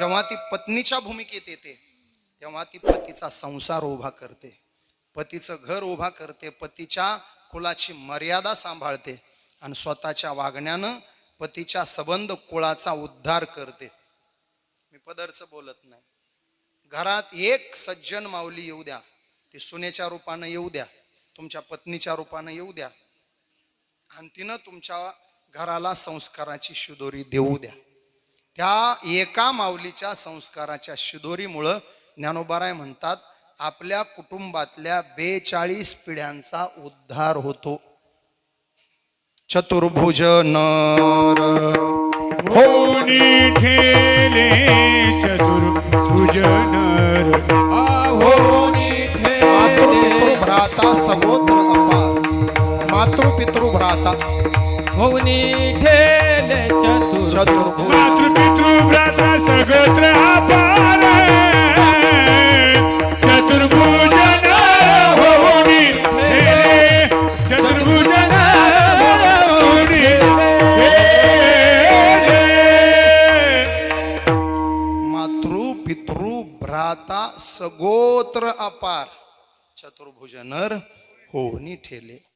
जेव्हा ती पत्नीच्या भूमिकेत येते तेव्हा ती पतीचा संसार उभा करते. पतीचं घर उभा करते पतीच्या कुलाची मर्यादा सांभाळते आणि स्वतःच्या वागण्यानं पतीच्या सबंध कुळाचा उद्धार करते. मी पदरच बोलत नाही. घरात एक सज्जन माऊली येऊ द्या. ती सुनेच्या रूपानं येऊ द्या. तुमच्या पत्नीच्या रूपानं येऊ द्या. आणि तिनं तुमच्या घराला संस्काराची शिदोरी देऊ द्या. त्या एका माऊलीच्या संस्काराच्या शिदोरीमुळं ज्ञानोबाराय म्हणतात आपल्या कुटुंबातल्या बेचाळीस पिढ्यांचा उद्धार होतो. चतुर्भुज नर होनी ठेले चतुर्भुज नर होनी भ्राता अपार. मातृपितृ भ्राता होऊनी ठेले पितृ भ्राता सगोत्र अपार. चतुर्भुज नर होनी ठेले.